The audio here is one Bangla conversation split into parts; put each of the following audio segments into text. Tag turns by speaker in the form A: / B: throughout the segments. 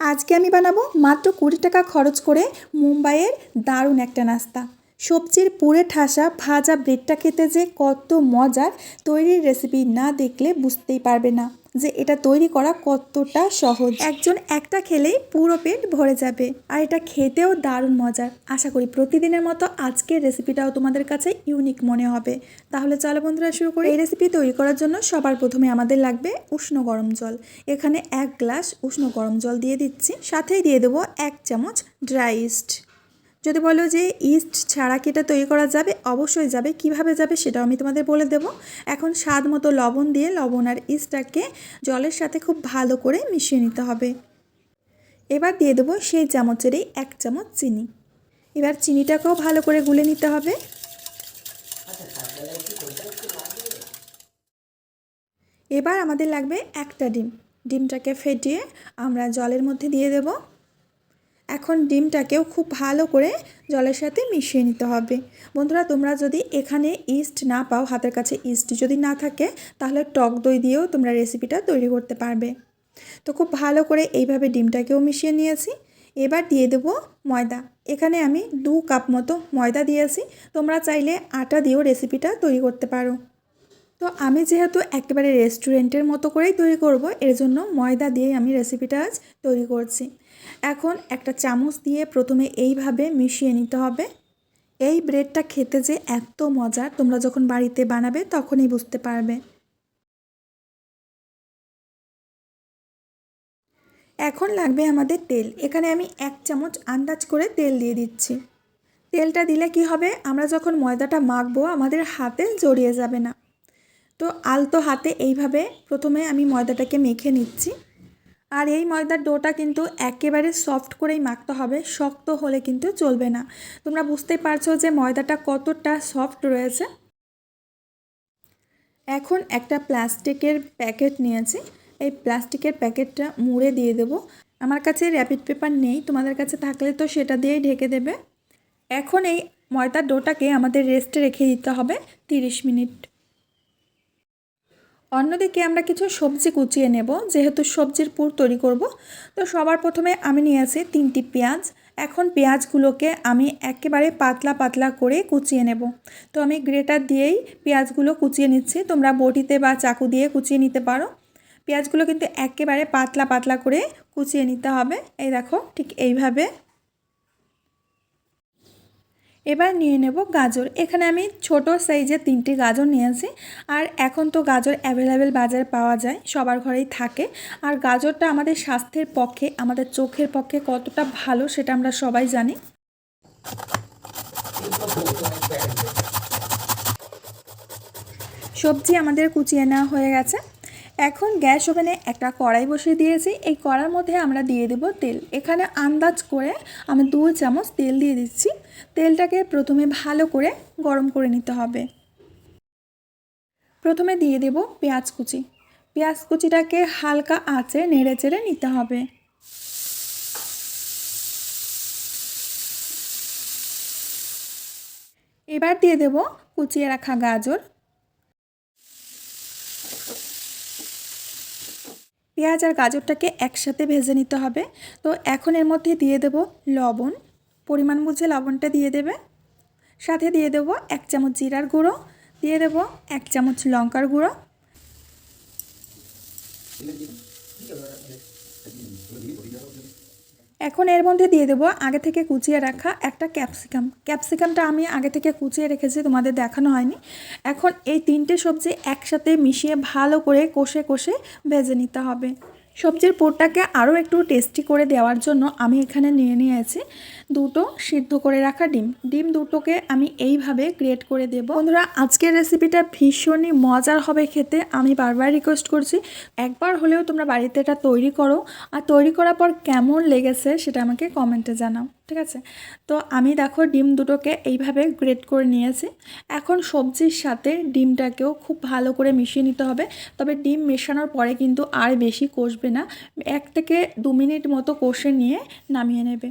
A: আজকে আমি বানাবো মাত্র কুড়ি টাকা খরচ করে মুম্বাইয়ের দারুণ একটা নাস্তা। সবজির পুরে ঠাসা ভাজা ব্রেডটা খেতে যে কত মজার, তৈরির রেসিপি না দেখলে বুঝতেই পারবে না। যে এটা তৈরি করা কতটা সহজ। একজন একটা খেলেই পুরো পেট ভরে যাবে। আর এটা খেতেও দারুণ মজার। আশা করি প্রতিদিনের মতো আজকের রেসিপিটাও তোমাদের কাছে ইউনিক মনে হবে। তাহলে চলো বন্ধুরা, শুরু করি। এই রেসিপি তৈরি করার জন্য সবার প্রথমে আমাদের লাগবে উষ্ণ গরম জল। এখানে এক গ্লাস উষ্ণ গরম জল দিয়ে দিচ্ছি। সাথেই দিয়ে দেবো এক চামচ ড্রাই ইস্ট। যদি বলো যে ইস্ট ছাড়া কি এটা তৈরি করা যাবে? অবশ্যই যাবে। কীভাবে যাবে সেটাও আমি তোমাদের বলে দেব। এখন স্বাদ মতো লবণ দিয়ে লবণ আর ইস্টটাকে জলের সাথে খুব ভালো করে মিশিয়ে নিতে হবে। এবার দিয়ে দেবো সেই চামচেরই এক চামচ চিনি। এবার চিনিটাকেও ভালো করে গুলে নিতে হবে। এবার আমাদের লাগবে একটা ডিম। ডিমটাকে ফেটিয়ে আমরা জলের মধ্যে দিয়ে দেবো। এখন ডিমটাকেও খুব ভালো করে জলের সাথে মিশিয়ে নিতে হবে। বন্ধুরা, তোমরা যদি এখানে ইস্ট না পাও, হাতের কাছে ইস্ট যদি না থাকে, তাহলে টক দই দিয়েও তোমরা রেসিপিটা তৈরি করতে পারবে। তো খুব ভালো করে এইভাবে ডিমটাকেও মিশিয়ে নিয়েছি। এবার দিয়ে দেব ময়দা। এখানে আমি দু কাপ মতো ময়দা দিয়েছি। তোমরা চাইলে আটা দিয়েও রেসিপিটা তৈরি করতে পারো। তো আমি যেহেতু একেবারে রেস্টুরেন্টের মতো করেই তৈরি করব, এর জন্য ময়দা দিয়েই আমি রেসিপিটা আজ তৈরি করছি। এখন একটা চামচ দিয়ে প্রথমে এইভাবে মিশিয়ে নিতে হবে। এই ব্রেডটা খেতে যে এত মজার, তোমরা যখন বাড়িতে বানাবে তখনই বুঝতে পারবে। এখন লাগবে আমাদের তেল। এখানে আমি এক চামচ আন্দাজ করে তেল দিয়ে দিচ্ছি। তেলটা দিলে কি হবে? আমরা যখন ময়দাটা মাখবো, আমাদের হাতে জড়িয়ে যাবে না। তো আলতো হাতে এইভাবে প্রথমে আমি ময়দাটাকে মেখে নিচ্ছি। আর এই ময়দার ডোটা কিন্তু একেবারে সফট করেই মাখতে হবে, শক্ত হলে কিন্তু চলবে না। তোমরা বুঝতেই পারছ যে ময়দাটা কতটা সফট রয়েছে। এখন একটা প্লাস্টিকের প্যাকেট নিয়েছি। এই প্লাস্টিকের প্যাকেটটা মুড়ে দিয়ে দেবো। আমার কাছে র্যাপিড পেপার নেই, তোমাদের কাছে থাকলে তো সেটা দিয়েই ঢেকে দেবে। এখন এই ময়দার ডোটাকে আমাদের রেস্টে রেখে দিতে হবে তিরিশ মিনিট। অন্যদিকে আমরা কিছু সবজি কুচিয়ে নেব, যেহেতু সবজির পুর তৈরি করব। তো সবার প্রথমে আমি নিয়ে নিয়েছি তিনটি পেঁয়াজ। এখন পেঁয়াজগুলোকে আমি একেবারে পাতলা পাতলা করে কুচিয়ে নেব। তো আমি গ্রেটার দিয়েই পেঁয়াজগুলো কুচিয়ে নিচ্ছি। তোমরা বটিতে বা চাকু দিয়ে কুচিয়ে নিতে পারো। পেঁয়াজগুলো কিন্তু একেবারে পাতলা পাতলা করে কুচিয়ে নিতে হবে। এই দেখো, ঠিক এইভাবে এবার নিয়ে নেব গাজর। এখানে আমি ছোট সাইজে তিনটি গাজর নিয়েছি আর এখন তো গাজর অ্যাভেলেবেল বাজারে পাওয়া যায়, সবার ঘরেই থাকে। আর গাজরটা আমাদের স্বাস্থ্যের পক্ষে, আমাদের চোখের পক্ষে কতটা ভালো সেটা আমরা সবাই জানি। সবজি আমাদের কুচিয়ে নেওয়া হয়ে গেছে। এখন গ্যাস ওভেনে একটা কড়াই বসিয়ে দিয়েছি। এই কড়ার মধ্যে আমরা দিয়ে দেব তেল। এখানে আন্দাজ করে আমি দু চামচ তেল দিয়ে দিচ্ছি। তেলটাকে প্রথমে ভালো করে গরম করে নিতে হবে। প্রথমে দিয়ে দেব পেঁয়াজ কুচি। পেঁয়াজ কুচিটাকে হালকা আঁচে নেড়ে চেড়ে নিতে হবে। এবার দিয়ে দেব কুচিয়ে রাখা গাজর। পেঁয়াজ আর গাজরটাকে একসাথে ভেজে নিতে হবে। তো এখন এর মধ্যে দিয়ে দেব লবণ। পরিমাণ বুঝে লবণটা দিয়ে দেবে। সাথে দিয়ে দেব এক চামচ জিরার গুঁড়ো। দিয়ে দেব এক চামচ লঙ্কার গুঁড়ো। এখন এর মধ্যে দিয়ে দেবো আগে থেকে কুচিয়ে রাখা একটা ক্যাপসিকাম। ক্যাপসিকামটা আমি আগে থেকে কুচিয়ে রেখেছি, তোমাদের দেখানো হয়নি। এখন এই তিনটে সবজি একসাথে মিশিয়ে ভালো করে কষে কষে ভেজে নিতে হবে। সবজির পোরটাকে আরও একটু টেস্টি করে দেওয়ার জন্য আমি এখানে নিয়ে নিয়েছি দুটো সিদ্ধ করে রাখা ডিম। ডিম দুটোকে আমি এইভাবে গ্রেট করে দেব। বন্ধুরা, আজকের রেসিপিটা ভীষণই মজার হবে খেতে। আমি বারবার রিকোয়েস্ট করছি, একবার হলেও তোমরা বাড়িতে এটা তৈরি করো। আর তৈরি করার পর কেমন লেগেছে সেটা আমাকে কমেন্টে জানাও। ঠিক আছে? তো আমি দেখো ডিম দুটোকে এইভাবে গ্রেট করে নিয়েছি। এখন সবজির সাথে ডিমটাকেও খুব ভালো করে মিশিয়ে নিতে হবে। তবে ডিম মেশানোর পরে কিন্তু আর বেশি কষবে না। এক থেকে দু মিনিট মতো কষে নিয়ে নামিয়ে নেবে।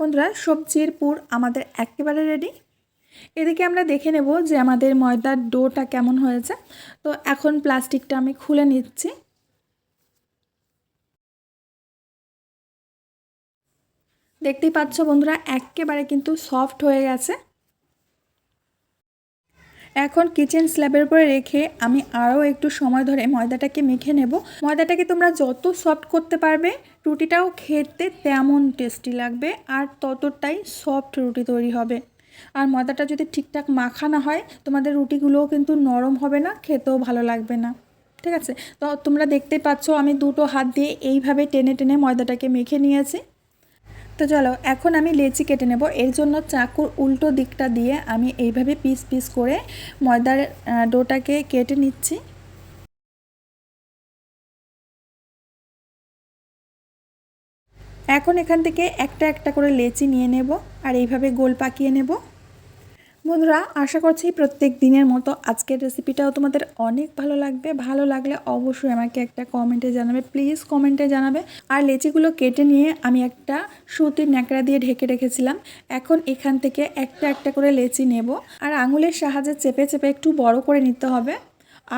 A: বন্ধুরা, সবজির পুর আমাদের একেবারে রেডি এদিকে আমরা দেখে নেব যে আমাদের ময়দার ডোটা কেমন হয়েছে। তো এখন প্লাস্টিকটা আমি খুলে নিচ্ছি। দেখতেই পাচ্ছ বন্ধুরা, একেবারে কিন্তু সফট হয়ে গেছে। এখন কিচেন স্ল্যাবের উপরে রেখে আমি আরও একটু সময় ধরে ময়দাটাকে মেখে নেব। ময়দাটাকে তোমরা যত সফট করতে পারবে, রুটিটাও খেতে তেমন টেস্টি লাগবে আর ততটাই সফট রুটি তৈরি হবে। আর ময়দাটা যদি ঠিকঠাক মাখা না হয়, তোমাদের রুটিগুলোও কিন্তু নরম হবে না, খেতেও ভালো লাগবে না। ঠিক আছে? তো তোমরা দেখতেই পাচ্ছ আমি দুটো হাত দিয়ে এইভাবে টেনে টেনে ময়দাটাকে মেখে নিয়েছি। তো চলো, এখন আমি লেচি কেটে নেব। এর জন্য চাকুর উল্টো দিকটা দিয়ে আমি এইভাবে পিস পিস করে ময়দার ডোটাকে কেটে নিচ্ছি। এখন এখান থেকে একটা একটা করে লেচি নিয়ে নেব আর এইভাবে গোল পাকিয়ে নেব। বন্ধুরা, আশা করছি প্রত্যেক দিনের মতো আজকের রেসিপিটাও তোমাদের অনেক ভালো লাগবে। ভালো লাগলে অবশ্যই আমাকে একটা কমেন্টে জানাবে। প্লিজ কমেন্টে জানাবে। আর লেচিগুলো কেটে নিয়ে আমি একটা সুতির ন্যাকড়া দিয়ে ঢেকে রেখেছিলাম। এখন এখান থেকে একটা একটা করে লেচি নেব। আর আঙুলের সাহায্যে চেপে চেপে একটু বড় করে নিতে হবে।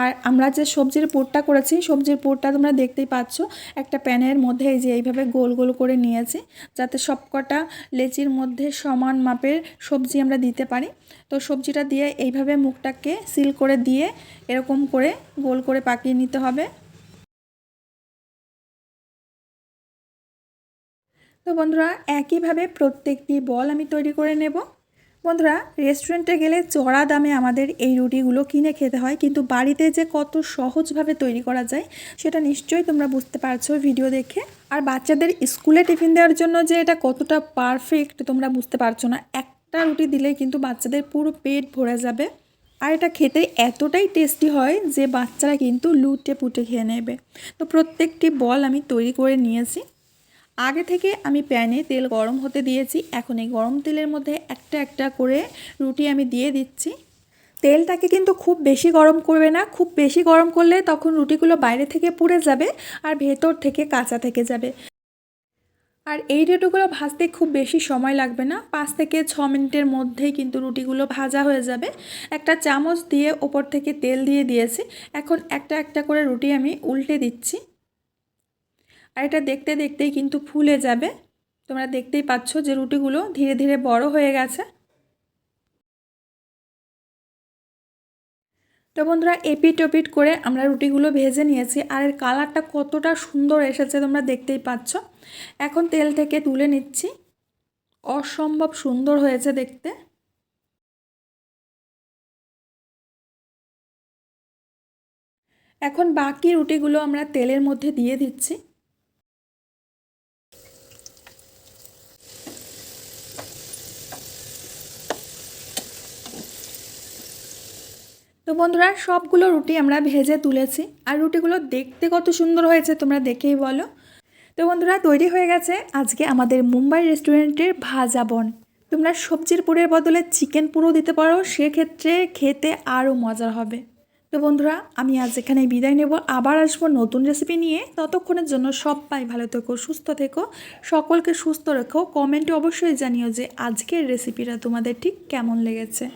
A: আর আমরা যে সবজির পুরটা করেছি, সবজির পুরটা তোমরা দেখতেই পাচ্ছ। একটা প্যানের মধ্যে এই যে এইভাবে গোল গোল করে নিয়েছি, যাতে সবকটা লেচির মধ্যে সমান মাপের সবজি আমরা দিতে পারি। তো সবজিটা দিয়ে এইভাবে মুখটাকে সিল করে দিয়ে এরকম করে গোল করে পাকিয়ে নিতে হবে। তো বন্ধুরা, একইভাবে প্রত্যেকটি বল আমি তৈরি করে নেব। বন্ধুরা রেস্টুরেন্টে গেলে চড়া দামে আমাদের এই রুটিগুলো কিনে খেতে হয়, কিন্তু বাড়িতে যে কত সহজভাবে তৈরি করা যায়, সেটা নিশ্চয়ই তোমরা বুঝতে পারছ ভিডিও দেখে। আর বাচ্চাদের স্কুলে টিফিন দেওয়ার জন্য যে এটা কতটা পারফেক্ট তোমরা বুঝতে পারছ না, একটা রুটি দিলে কিন্তু বাচ্চাদের পুরো পেট ভরে যাবে। আর এটা খেতে এতটাই টেস্টি হয় যে বাচ্চারা কিন্তু লুটে পুটে খেয়ে নেবে। তো প্রত্যেকটি বল আমি তৈরি করে নিয়েছি। আগে থেকে আমি প্যানে তেল গরম হতে দিয়েছি। এখন এই গরম তেলের মধ্যে একটা একটা করে রুটি আমি দিয়ে দিচ্ছি। তেলটাকে কিন্তু খুব বেশি গরম করবে না। খুব বেশি গরম করলে তখন রুটিগুলো বাইরে থেকে পুড়ে যাবে আর ভেতর থেকে কাঁচা থেকে যাবে। আর এই রুটিগুলো ভাজতে খুব বেশি সময় লাগবে না। পাঁচ থেকে ছ মিনিটের মধ্যেই কিন্তু রুটিগুলো ভাজা হয়ে যাবে। একটা চামচ দিয়ে ওপর থেকে তেল দিয়ে দিয়েছি। এখন একটা একটা করে রুটি আমি উল্টে দিচ্ছি। আর এটা দেখতে দেখতেই কিন্তু ফুলে যাবে। তোমরা দেখতেই পাচ্ছ যে রুটিগুলো ধীরে ধীরে বড় হয়ে গেছে। তো বন্ধুরা এপিট ওপিট করে আমরা রুটিগুলো ভেজে নিয়েছি আর এর কালারটা কতটা সুন্দর এসেছে তোমরা দেখতেই পাচ্ছ। এখন তেল থেকে তুলে নিচ্ছি। অসম্ভব সুন্দর হয়েছে দেখতে। এখন বাকি রুটিগুলো আমরা তেলের মধ্যে দিয়ে দিচ্ছি। তো বন্ধুরা, সবগুলো রুটি আমরা ভেজে তুলেছি। আর রুটিগুলো দেখতে কত সুন্দর হয়েছে তোমরা দেখেই বলো। তো বন্ধুরা, তৈরি হয়ে গেছে আজকে আমাদের মুম্বাই রেস্টুরেন্টের ভাজা বন। তোমরা সবজির পুরের বদলে চিকেন পুরো দিতে পারো, সেক্ষেত্রে খেতে আরও মজার হবে। তো বন্ধুরা, আমি আজ এখানে বিদায় নেব। আবার আসব নতুন রেসিপি নিয়ে। ততক্ষণের জন্য সবাই ভালো থেকো, সুস্থ থেকো। সকলকে সুস্থ রেখো। কমেন্টে অবশ্যই জানিও যে আজকের রেসিপিটা তোমাদের ঠিক কেমন লেগেছে।